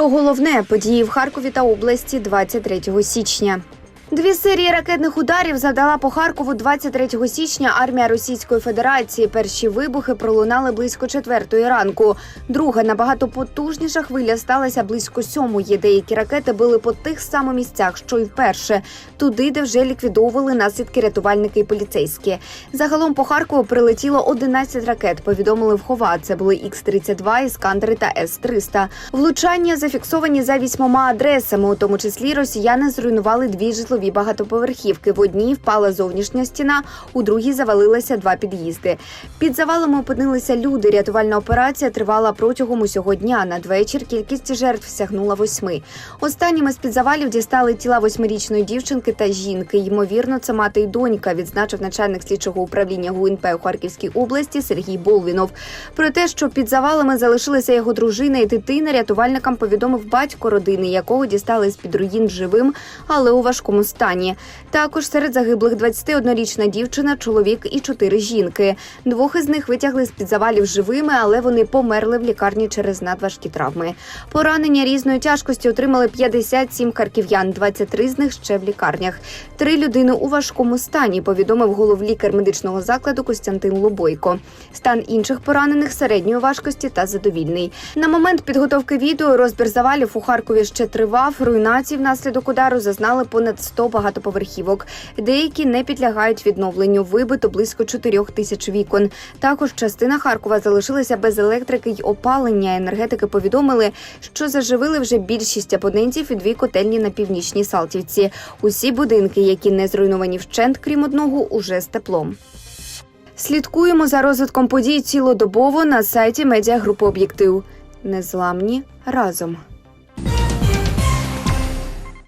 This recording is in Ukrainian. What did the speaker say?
Про головне події в Харкові та області 23 січня. Дві серії ракетних ударів завдала по Харкову 23 січня армія Російської Федерації. Перші вибухи пролунали близько четвертої ранку. Друга набагато потужніша хвиля сталася близько сьомої. Деякі ракети били по тих самих місцях, що й вперше, туди, де вже ліквідовували наслідки рятувальники і поліцейські. Загалом по Харкову прилетіло 11 ракет. Повідомили в Хова. Це були Х-32, Іскандери та С-300. Влучання зафіксовані за вісьмома адресами. У тому числі росіяни зруйнували дві житлові багатоповерхівки. В одній впала зовнішня стіна, у другій завалилися два під'їзди. Під завалами опинилися люди. Рятувальна операція тривала протягом усього дня. Надвечір кількість жертв сягнула восьми. Останніми з під завалів дістали тіла восьмирічної дівчинки та жінки. Ймовірно, це мати й донька, відзначив начальник слідчого управління ГУНП у Харківській області Сергій Болвінов. Про те, що під завалами залишилися його дружина і дитина, рятувальникам повідомив батько родини, якого дістали з під руїн живим, але у важкому стані. Також серед загиблих 21-річна дівчина, чоловік і чотири жінки. Двох із них витягли з під завалів живими, але вони померли в лікарні через надважкі травми. Поранення різної тяжкості отримали 57 харків'ян, 23 з них ще в лікарнях. Три людини у важкому стані, повідомив головлікар медичного закладу Костянтин Лобойко. Стан інших поранених середньої важкості та задовільний. На момент підготовки відео розбір завалів у Харкові ще тривав. Руйнації внаслідок удару зазнали понад 100 багатоповерхівок. Деякі не підлягають відновленню. Вибито близько 4 тисяч вікон. Також частина Харкова залишилася без електрики й опалення. Енергетики повідомили, що заживили вже більшість абонентів і дві котельні на північній Салтівці. Усі будинки, які не зруйновані вщент, крім одного, уже з теплом. Слідкуємо за розвитком подій цілодобово на сайті медіагрупи Об'єктив. Незламні разом.